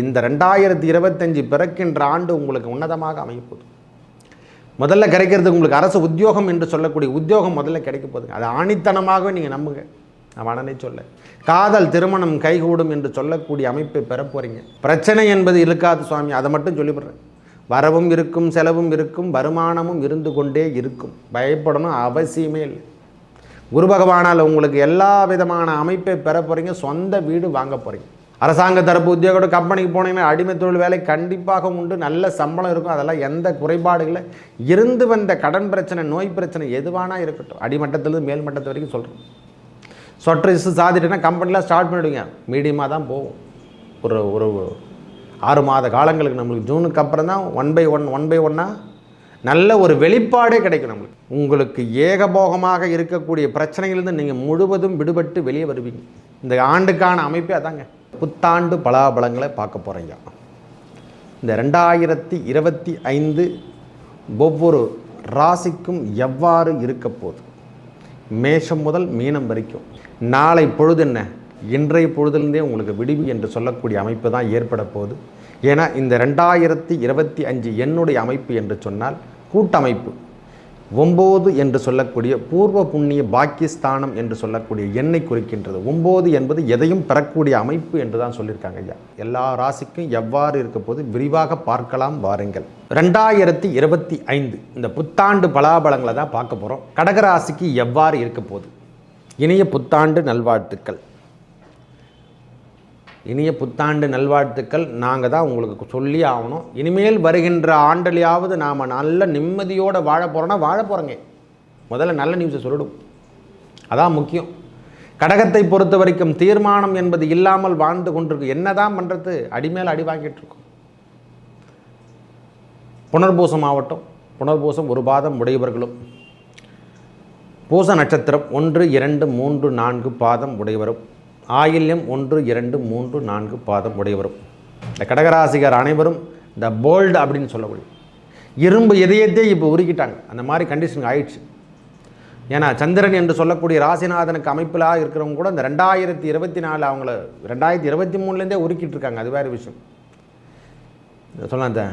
இந்த ரெண்டாயிரத்தி இருபத்தஞ்சு பிறக்கின்ற ஆண்டு உங்களுக்கு உன்னதமாக அமையப்போகுது. முதல்ல கிடைக்கிறது உங்களுக்கு அரசு உத்தியோகம் என்று சொல்லக்கூடிய உத்தியோகம் முதல்ல கிடைக்க போகுது அது ஆணித்தனமாகவே நீங்கள் நம்புங்க. நான் மனநே சொல்ல. காதல் திருமணம் கைகூடும் என்று சொல்லக்கூடிய அமைப்பை பெற போகிறீங்க பிரச்சனை என்பது இருக்காது சுவாமி. அதை மட்டும் சொல்லிவிடுறேன். வரவும் இருக்கும் செலவும் இருக்கும் வருமானமும் இருந்து கொண்டே இருக்கும். பயப்படணும் அவசியமே இல்லை. குரு பகவானால் உங்களுக்கு எல்லா விதமான அமைப்பை பெற போகிறீங்க சொந்த வீடு வாங்க போகிறீங்க அரசாங்க தரப்பு உத்தியோகம் கம்பெனிக்கு போனீங்கன்னா அடிமை தொழில் வேலை கண்டிப்பாக உண்டு. நல்ல சம்பளம் இருக்கும். அதெல்லாம் எந்த குறைபாடுகளை இருந்து வந்த கடன் பிரச்சனை நோய் பிரச்சனை எதுவானா இருக்கட்டும். அடிமட்டத்திலிருந்து மேல் மட்டத்து வரைக்கும் சொல்கிறோம் சொட்ரிஸு இசு சாதிட்டுனா கம்பெனிலாம் ஸ்டார்ட் பண்ணிவிடுங்க மீடியமாக தான் போகும். ஒரு ஒரு ஆறு மாத காலங்களுக்கு நம்மளுக்கு ஜூனுக்கு அப்புறம் தான் one by one one by ஒன்னாக நல்ல ஒரு வெளிப்பாடே கிடைக்கும் நம்மளுக்கு. உங்களுக்கு ஏகபோகமாக இருக்கக்கூடிய பிரச்சனையிலிருந்து நீங்கள் முழுவதும் விடுபட்டு வெளியே வருவீங்க. இந்த ஆண்டுக்கான அமைப்பே அதாங்க. புத்தாண்டு பலாபலங்களை பார்க்க போகிறீங்க இந்த ரெண்டாயிரத்தி இருபத்தி ஐந்து ஒவ்வொரு ராசிக்கும் எவ்வாறு இருக்க போகுது? மேஷம் முதல் மீனம் வரைக்கும். நாளை பொழுது என்ன? இன்றைய பொழுதுலேருந்தே உங்களுக்கு விடிவு என்று சொல்லக்கூடிய அமைப்பு தான் ஏற்பட போகுது. ஏன்னா இந்த ரெண்டாயிரத்தி இருபத்தி அஞ்சு என்னுடைய அமைப்பு என்று சொன்னால் கூட்டமைப்பு. ஒம்பது என்று சொல்லக்கூடிய பூர்வ புண்ணிய பாக்கியஸ்தானம் என்று சொல்லக்கூடிய எண்ணை குறிக்கின்றது. ஒம்பது என்பது எதையும் பெறக்கூடிய அமைப்பு என்று தான் சொல்லியிருக்காங்க ஐயா. எல்லா ராசிக்கும் எவ்வாறு இருக்க போது விரிவாக பார்க்கலாம் வாருங்கள். ரெண்டாயிரத்தி இருபத்தி ஐந்து இந்த புத்தாண்டு பலாபலங்களை தான் பார்க்க போகிறோம் கடகராசிக்கு எவ்வாறு இருக்க போகுது இனிய புத்தாண்டு நல்வாழ்த்துக்கள். இனிய புத்தாண்டு நல்வாழ்த்துக்கள். நாங்கள் தான் உங்களுக்கு சொல்லி ஆகணும். இனிமேல் வருகின்ற ஆண்டிலையாவது நாம் நல்ல நிம்மதியோடு வாழ போகிறோன்னா வாழ போகிறோங்க முதல்ல நல்ல நியூஸை சொல்லிடும். அதான் முக்கியம். கடகத்தை பொறுத்த வரைக்கும் தீர்மானம் என்பது இல்லாமல் வாழ்ந்து கொண்டிருக்கு. என்ன தான் பண்ணுறது அடிமேல் அடி வாங்கிட்டுருக்கோம் புனர்பூசம் ஆகட்டும். புனர்பூசம் ஒரு பாதம் உடையவர்களும். பூச நட்சத்திரம் ஒன்று இரண்டு மூன்று நான்கு பாதம் உடையவரும். ஆயில்யம் ஒன்று இரண்டு மூன்று நான்கு பாதம் உடையவரும். இந்த கடகராசிகர் அனைவரும் இந்த போல்டு அப்படின்னு சொல்லக்கூடிய இரும்பு இதயத்தை இப்போ உருக்கிட்டாங்க. அந்த மாதிரி கண்டிஷன் ஆயிடுச்சு. ஏன்னா சந்திரன் என்று சொல்லக்கூடிய ராசிநாதனுக்கு அமைப்பிலாக இருக்கிறவங்க கூட இந்த ரெண்டாயிரத்தி இருபத்தி நாலு அவங்கள ரெண்டாயிரத்தி இருபத்தி மூணுலேருந்தே உருக்கிட்டு இருக்காங்க அது வேறு விஷயம். சொல்ல அந்த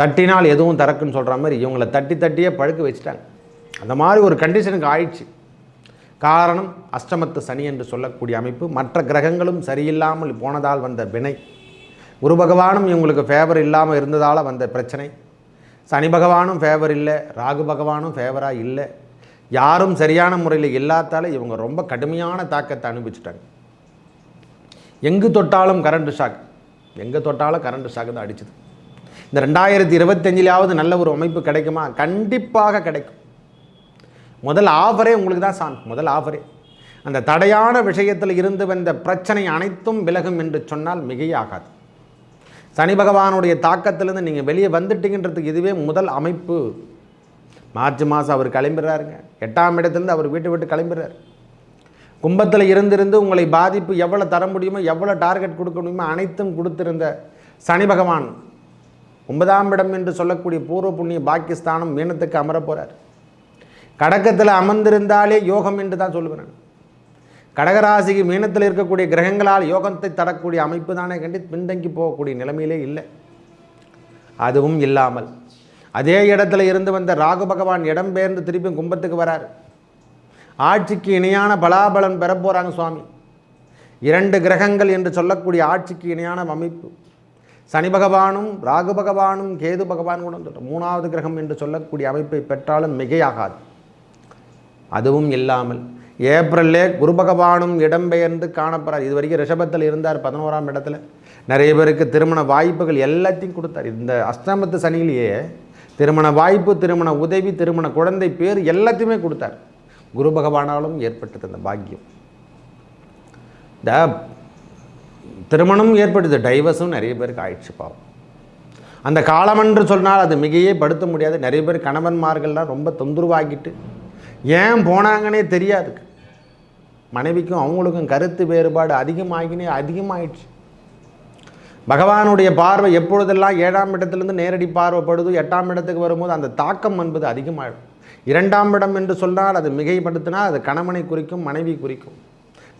தட்டினால் எதுவும் திறக்குன்னு சொல்கிற மாதிரி இவங்களை தட்டி தட்டியே பழுக்க வச்சுட்டாங்க. அந்த மாதிரி ஒரு கண்டிஷனுக்கு ஆயிடுச்சு. காரணம் அஷ்டமத்து சனி என்று சொல்லக்கூடிய அமைப்பு. மற்ற கிரகங்களும் சரியில்லாமல் போனதால் வந்த வினை. குரு பகவானும் இவங்களுக்கு ஃபேவர் இல்லாமல் இருந்ததால் வந்த பிரச்சனை. சனி பகவானும் ஃபேவர் இல்லை ராகு பகவானும் ஃபேவராக இல்லை. யாரும் சரியான முறையில் இல்லாதால இவங்க ரொம்ப கடுமையான தாக்கத்தை அனுபவிச்சிட்டாங்க. எங்கு தொட்டாலும் கரண்ட் ஷாக் எங்கே தொட்டாலும் கரண்ட் ஷாக் தான் அடிச்சுது. இந்த ரெண்டாயிரத்தி இருபத்தஞ்சிலாவது நல்ல ஒரு அமைப்பு கிடைக்குமா? கண்டிப்பாக கிடைக்கும். முதல் ஆஃபரே உங்களுக்கு தான் சான் முதல் ஆஃபரே அந்த தடையான விஷயத்தில் இருந்து வந்த பிரச்சனை அனைத்தும் விலகும் என்று சொன்னால் மிகையாகாது. சனி பகவானுடைய தாக்கத்திலிருந்து நீங்கள் வெளியே வந்துட்டீங்கன்றதுக்கு இதுவே முதல் அமைப்பு. மார்ச் மாதம் அவர் கிளம்பிடுறாருங்க. எட்டாம் இடத்துலேருந்து அவர் வீட்டை விட்டு கிளம்பிடுறார். கும்பத்தில் இருந்திருந்து உங்களை பாதிப்பு எவ்வளோ தர முடியுமோ எவ்வளோ டார்கெட் கொடுக்க முடியுமோ அனைத்தும் கொடுத்திருந்த சனி பகவான் ஒன்பதாம் இடம் என்று சொல்லக்கூடிய பூர்வ புண்ணிய பாக்கியஸ்தானம் மீனத்துக்கு அமர போகிறார் கடக்கத்தில் அமர்ந்திருந்தாலே யோகம் என்று தான் சொல்லுவேன் கடகராசிக்கு மீனத்தில் இருக்கக்கூடிய கிரகங்களால் யோகத்தை தரக்கூடிய அமைப்பு தானே கண்டு பின்தங்கி போகக்கூடிய நிலைமையிலே இல்லை. அதுவும் இல்லாமல் அதே இடத்துல இருந்து வந்த ராகு பகவான் இடம்பெயர்ந்து திருப்பியும் கும்பத்துக்கு வரார். ஆட்சிக்கு இணையான பலாபலன் பெற போகிறாங்க சுவாமி. இரண்டு கிரகங்கள் என்று சொல்லக்கூடிய ஆட்சிக்கு இணையான அமைப்பு. சனி பகவானும் ராகு பகவானும் கேது பகவான் கூட சொல்கிறோம் மூணாவது கிரகம் என்று சொல்லக்கூடிய அமைப்பை பெற்றாலும் மிகையாகாது. அதுவும் இல்லாமல் ஏப்ரல்லே குரு பகவானும் இடம்பெயர்ந்து காணப்படுறார் இது வரைக்கும் ரிஷபத்தில் இருந்தார் பதினோராம் இடத்துல. நிறைய பேருக்கு திருமண வாய்ப்புகள் எல்லாத்தையும் கொடுத்தார். இந்த அஷ்டமத்து சனியிலேயே திருமண வாய்ப்பு திருமண உதவி திருமண குழந்தை பேர் எல்லாத்தையுமே கொடுத்தார். குரு பகவானாலும் ஏற்பட்டது அந்த பாக்கியம். இந்த திருமணம் ஏற்பட்டது. டைவர்ஸும் நிறைய பேருக்கு ஆயிடுச்சு பாவம். அந்த காலம் என்று சொன்னால் அது மிகையே படுத்த முடியாது. நிறைய பேர் கணவன்மார்கள்லாம் ரொம்ப தொந்தரவாகிட்டு ஏன் போனாங்கன்னே தெரியாது மனைவிக்கும் அவங்களுக்கும் கருத்து வேறுபாடு அதிகமாகினே அதிகமாயிடுச்சு. பகவானுடைய பார்வை எப்பொழுதெல்லாம் ஏழாம் இடத்துலேருந்து நேரடி பார்வைப்படுது எட்டாம் இடத்துக்கு வரும்போது அந்த தாக்கம் என்பது அதிகமாகிடும் இரண்டாம் இடம் என்று சொன்னால் அது மிகைப்படுத்தினால் அது கணவனை குறிக்கும் மனைவி குறிக்கும்.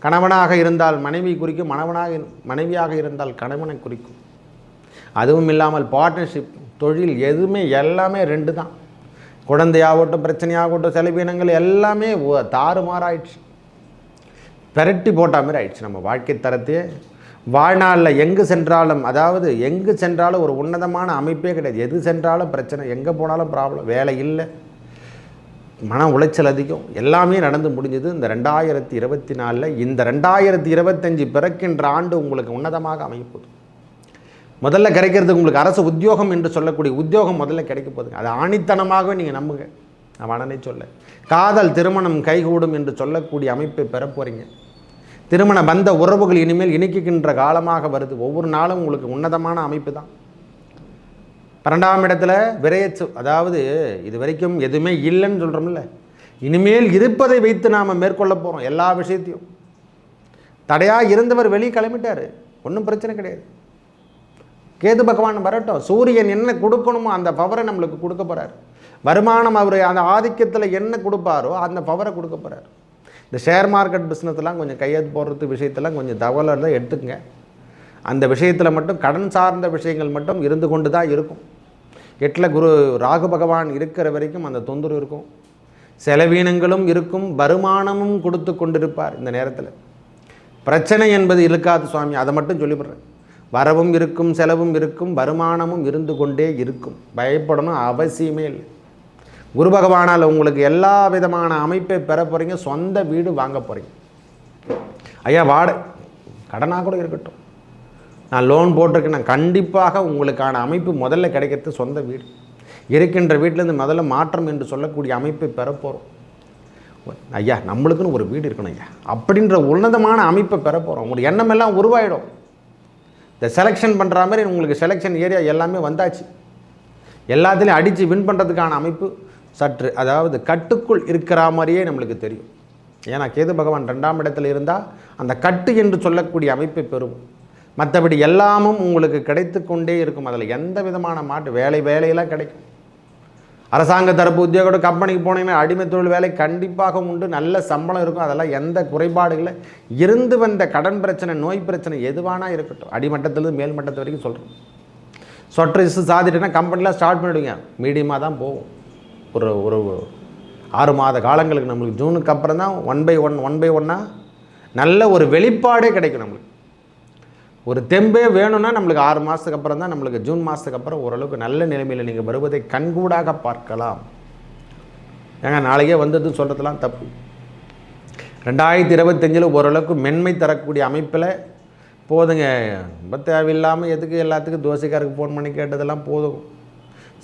கணவனாக இருந்தால் மனைவி குறிக்கும் மணவனாக மனைவியாக இருந்தால் கணவனை குறிக்கும். அதுவும் இல்லாமல் பார்ட்னர்ஷிப் தொழில் எதுவுமே எல்லாமே ரெண்டு தான் குழந்தையாகட்டும் பிரச்சனையாகட்டும் செலவினங்கள் எல்லாமே தாறுமாறாயிடுச்சு பெரட்டி போட்ட மாதிரி ஆயிடுச்சு நம்ம வாழ்க்கை தரத்தையே. வாழ்நாளில் எங்கு சென்றாலும் அதாவது எங்கு சென்றாலும் ஒரு உன்னதமான அமைப்பே கிடையாது. எது சென்றாலும் பிரச்சனை எங்கே போனாலும் ப்ராப்ளம் வேலை இல்லை. மன உளைச்சல் அதிகம். எல்லாமே நடந்து முடிஞ்சது இந்த ரெண்டாயிரத்தி இருபத்தி நாலில். இந்த ரெண்டாயிரத்தி இருபத்தஞ்சி பிறக்கின்ற ஆண்டு உங்களுக்கு உன்னதமாக அமையப்போகுது முதல்ல கிடைக்கிறதுக்கு உங்களுக்கு அரசு உத்தியோகம் என்று சொல்லக்கூடிய உத்தியோகம் முதல்ல கிடைக்க போகுதுங்க அது ஆணித்தனமாகவே நீங்கள் நம்புங்க. நான் மனநே சொல்ல. காதல் திருமணம் கைகூடும் என்று சொல்லக்கூடிய அமைப்பை பெற போகிறீங்க திருமண பந்த உறவுகள் இனிமேல் இணைக்கின்ற காலமாக வருது. ஒவ்வொரு நாளும் உங்களுக்கு உன்னதமான அமைப்பு தான். பன்னெண்டாம் இடத்துல விரையச்சு அதாவது இது வரைக்கும் எதுவுமே இல்லைன்னு சொல்கிறோம்ல இனிமேல் இருப்பதை வைத்து நாம் மேற்கொள்ள போகிறோம் எல்லா விஷயத்தையும். தடையாக இருந்தவர் வெளியே கிளம்பிட்டார். ஒன்றும் பிரச்சனை கிடையாது. கேது பகவான் வரட்டும். சூரியன் என்ன கொடுக்கணுமோ அந்த பவரை நம்மளுக்கு கொடுக்க போகிறார் வருமானம் அவர் அந்த ஆதிக்கத்தில் என்ன கொடுப்பாரோ அந்த பவரை கொடுக்க போகிறார் இந்த ஷேர் மார்க்கெட் பிஸ்னஸ்லாம் கொஞ்சம் கையெழுத்து போடுறது விஷயத்தெல்லாம் கொஞ்சம் தகவலாக இருந்தால் எடுத்துக்கங்க. அந்த விஷயத்தில் மட்டும் கடன் சார்ந்த விஷயங்கள் மட்டும் இருந்து கொண்டு தான் இருக்கும். எட்டில் குரு ராகு பகவான் இருக்கிற வரைக்கும் அந்த தொந்தரவு இருக்கும். செலவீனங்களும் இருக்கும் வருமானமும் கொடுத்து கொண்டிருப்பார் இந்த நேரத்தில். பிரச்சனை என்பது இருக்காது சுவாமி அதை மட்டும் சொல்லிவிடுறேன். வரவும் இருக்கும் செலவும் இருக்கும் வருமானமும் இருந்து கொண்டே இருக்கும். பயப்படணும் அவசியமே இல்லை. குரு பகவானால் உங்களுக்கு எல்லா விதமான அமைப்பை பெற போகிறீங்க சொந்த வீடு வாங்க போகிறீங்க ஐயா வாடகை. கடனாக கூட இருக்கட்டும். நான் லோன் போட்டிருக்கேன் நான் கண்டிப்பாக உங்களுக்கான அமைப்பு முதல்ல கிடைக்கிறது சொந்த வீடு. இருக்கின்ற வீட்டிலேருந்து முதல்ல மாற்றம் என்று சொல்லக்கூடிய அமைப்பை பெற போகிறோம் ஐயா நம்மளுக்குன்னு ஒரு வீடு இருக்கணும் ஐயா. அப்படின்ற உன்னதமான அமைப்பை பெற போகிறோம் உங்களுடைய எண்ணம் எல்லாம் உருவாயிடும். இந்த செலெக்ஷன் பண்ணுற மாதிரி உங்களுக்கு செலெக்ஷன் ஏரியா எல்லாமே வந்தாச்சு. எல்லாத்துலேயும் அடித்து வின் பண்ணுறதுக்கான அமைப்பு சற்று அதாவது கட்டுக்குள் இருக்கிற மாதிரியே நம்மளுக்கு தெரியும். ஏன்னா கேது பகவான் ரெண்டாம் இடத்துல இருந்தால் அந்த கட்டு என்று சொல்லக்கூடிய அமைப்பை பெறும். மற்றபடி எல்லாமும் உங்களுக்கு கிடைத்து கொண்டே இருக்கும். அதில் எந்த விதமான மாட்டு வேலை வேலையெல்லாம் கிடைக்கும். அரசாங்க தரப்பு உத்தியோகம் கம்பெனிக்கு போனீங்கன்னா அடிமை தொழில் வேலை கண்டிப்பாக உண்டு. நல்ல சம்பளம் இருக்கும். அதெல்லாம் எந்த குறைபாடுகளை இருந்து வந்த கடன் பிரச்சனை நோய் பிரச்சனை எதுவானா இருக்கட்டும். அடிமட்டத்திலிருந்து மேல்மட்டத்து வரைக்கும் சொல்கிறோம் சொட்ரிஸ் சாதிட்டுனா கம்பெனிலாம் ஸ்டார்ட் பண்ணிவிடுங்க மீடியமாக தான் போகும். ஒரு ஒரு ஆறு மாத காலங்களுக்கு நம்மளுக்கு ஜூனுக்கு அப்புறம் தான் one by one one by ஒன்னாக நல்ல ஒரு வெளிப்பாடே கிடைக்கும் நம்மளுக்கு. ஒரு தெம்பே வேணும்னா நம்மளுக்கு ஆறு மாதத்துக்கு அப்புறம் தான் நம்மளுக்கு ஜூன் மாதத்துக்கு அப்புறம் ஓரளவுக்கு நல்ல நிலைமையில் நீங்கள் வருவதை கண்கூடாக பார்க்கலாம். ஏங்க நாளைக்கே வந்தது சொல்கிறதுலாம் தப்பு. ரெண்டாயிரத்தி இருபத்தஞ்சில் ஓரளவுக்கு மென்மை தரக்கூடிய அமைப்பில் போதுங்க. ரொம்ப தேவையில்லாமல் எதுக்கு எல்லாத்துக்கும் தோசைக்காருக்கு ஃபோன் பண்ணி கேட்டதெல்லாம் போதும்.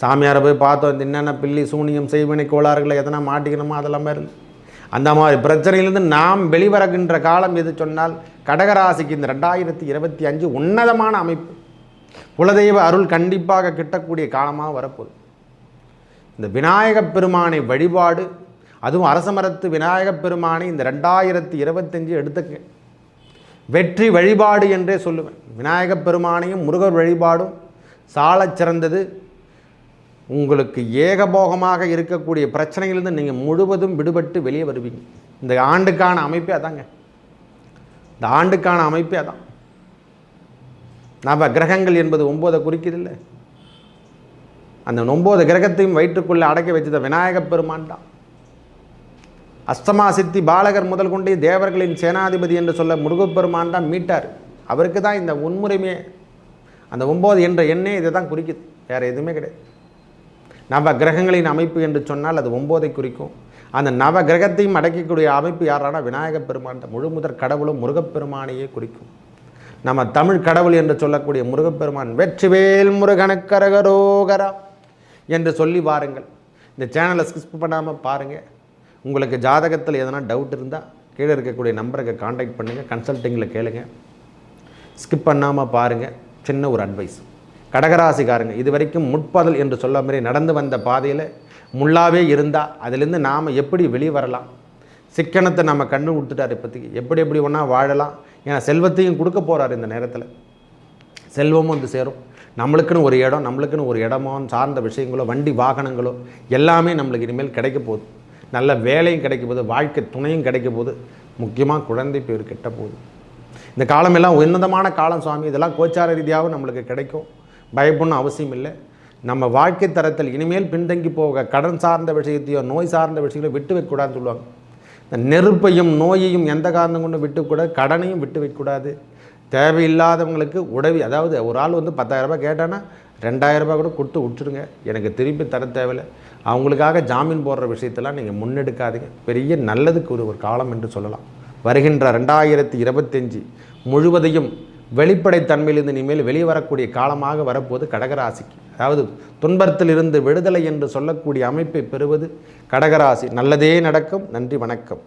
சாமியாரை போய் பார்த்தோம் இந்த என்னென்ன பில்லி சூனியம் செய்வினை கோளாறுகளை எதனா மாட்டிக்கணுமோ? அதெல்லாம் இருந்து அந்த மாதிரி பிரச்சனையிலிருந்து நாம் வெளிவரகின்ற காலம் எது சொன்னால் கடகராசிக்கு இந்த ரெண்டாயிரத்தி இருபத்தி அஞ்சு உன்னதமான அமைப்பு. குலதெய்வ அருள் கண்டிப்பாக கிட்டக்கூடிய காலமாக வரப்போகுது. இந்த விநாயகப் பெருமானை வழிபாடு அதுவும் அரசமரத்து விநாயகப் பெருமானை இந்த ரெண்டாயிரத்தி இருபத்தஞ்சு எடுத்துக்க வெற்றி வழிபாடு என்றே சொல்லுவேன். விநாயகப் பெருமானையும் முருகர் வழிபாடும் சாலச் சிறந்தது. உங்களுக்கு ஏகபோகமாக இருக்கக்கூடிய பிரச்சனையிலிருந்து நீங்கள் முழுவதும் விடுபட்டு வெளியே வருவீங்க. இந்த ஆண்டுக்கான அமைப்பே அதாங்க. இந்த ஆண்டுக்கான அமைப்பே அதான். நம்ம கிரகங்கள் என்பது ஒம்போதை குறிக்குதில்லை அந்த ஒன்பது கிரகத்தையும் வயிற்றுக்குள்ளே அடக்கி வைத்தது விநாயகப் பெருமான் தான். அஸ்தமா சித்தி பாலகர் முதல் கொண்டே தேவர்களின் சேனாதிபதி என்று சொல்ல முருகப்பெருமான் தான் மீட்டார். அவருக்கு தான் இந்த உன்முறைமையே அந்த ஒம்பது என்ற எண்ணே இதை தான் குறிக்குது. வேறு எதுவுமே கிடையாது. நவ கிரகங்களின் அமைப்பு என்று சொன்னால் அது ஒம்போதை குறிக்கும். அந்த நவ கிரகத்தையும் அடக்கக்கூடிய அமைப்பு யாரானா விநாயகப் பெருமான் முழு முதற் கடவுளும் முருகப்பெருமானையே குறிக்கும். நம்ம தமிழ் கடவுள் என்று சொல்லக்கூடிய முருகப்பெருமான் வெற்றிவேல் முருகனக்கரகரோகரா என்று சொல்லி பாருங்கள் இந்த சேனலை ஸ்கிப் பண்ணாமல் பாருங்கள் உங்களுக்கு ஜாதகத்தில் எதனா டவுட் இருந்தால் கீழே இருக்கக்கூடிய நம்பருக்கு காண்டாக்ட் பண்ணுங்கள் கன்சல்ட்டிங்கில் கேளுங்க. ஸ்கிப் பண்ணாமல் பாருங்கள் சின்ன ஒரு அட்வைஸ் கடகராசிக்காரங்க இது வரைக்கும் முட்பதல் என்று சொல்ல மாதிரி நடந்து வந்த பாதையில் முள்ளாவே இருந்தால் அதிலேருந்து நாம் எப்படி வெளியே வரலாம்? சிக்கனத்தை நம்ம கண்ணு விட்டுட்டார் இப்போதைக்கு. எப்படி எப்படி ஒன்றா வாழலாம்? ஏன்னா செல்வத்தையும் கொடுக்க போகிறார் இந்த நேரத்தில். செல்வமும் வந்து சேரும். நம்மளுக்குன்னு ஒரு இடம் நம்மளுக்குன்னு ஒரு இடமோ சார்ந்த விஷயங்களோ வண்டி வாகனங்களோ எல்லாமே நம்மளுக்கு இனிமேல் கிடைக்க போகுது. நல்ல வேலையும் கிடைக்க போகுது வாழ்க்கை துணையும் கிடைக்க போகுது. முக்கியமாக குழந்தை பேர் கெட்ட போகுது. இந்த காலமெல்லாம் உன்னதமான காலம் சுவாமி. இதெல்லாம் கோச்சார ரீதியாகவும் நம்மளுக்கு கிடைக்கும். பயப்படணும் அவசியம் இல்லை நம்ம வாழ்க்கை தரத்தில் இனிமேல் பின்தங்கி போக கடன் சார்ந்த விஷயத்தையோ நோய் சார்ந்த விஷயங்களோ விட்டு வைக்கக்கூடாதுன்னு சொல்லுவாங்க. இந்த நெருப்பையும் நோயையும் எந்த காரணம் கொண்டு விட்டுக்கூடாது கடனையும் விட்டு வைக்கக்கூடாது. தேவையில்லாதவங்களுக்கு உதவி அதாவது ஒரு ஆள் வந்து பத்தாயிரரூபா கேட்டான்னா ரெண்டாயிரரூபா கூட கொடுத்து விட்டுருங்க. எனக்கு திருப்பி தர தேவையில்லை. அவங்களுக்காக ஜாமீன் போடுற விஷயத்தெல்லாம் நீங்கள் முன்னெடுக்காதீங்க. பெரிய நல்லதுக்கு ஒரு ஒரு காலம் என்று சொல்லலாம். வருகின்ற ரெண்டாயிரத்தி இருபத்தஞ்சி முழுவதையும் வெளிப்படைத்தன்மையிலிருந்து இனிமேல் வெளியே வரக்கூடிய காலமாக வரப்போது கடகராசிக்கு. அதாவது துன்பத்திலிருந்து விடுதலை என்று சொல்லக்கூடிய அமைப்பை பெறுவது கடகராசி. நல்லதே நடக்கும். நன்றி வணக்கம்.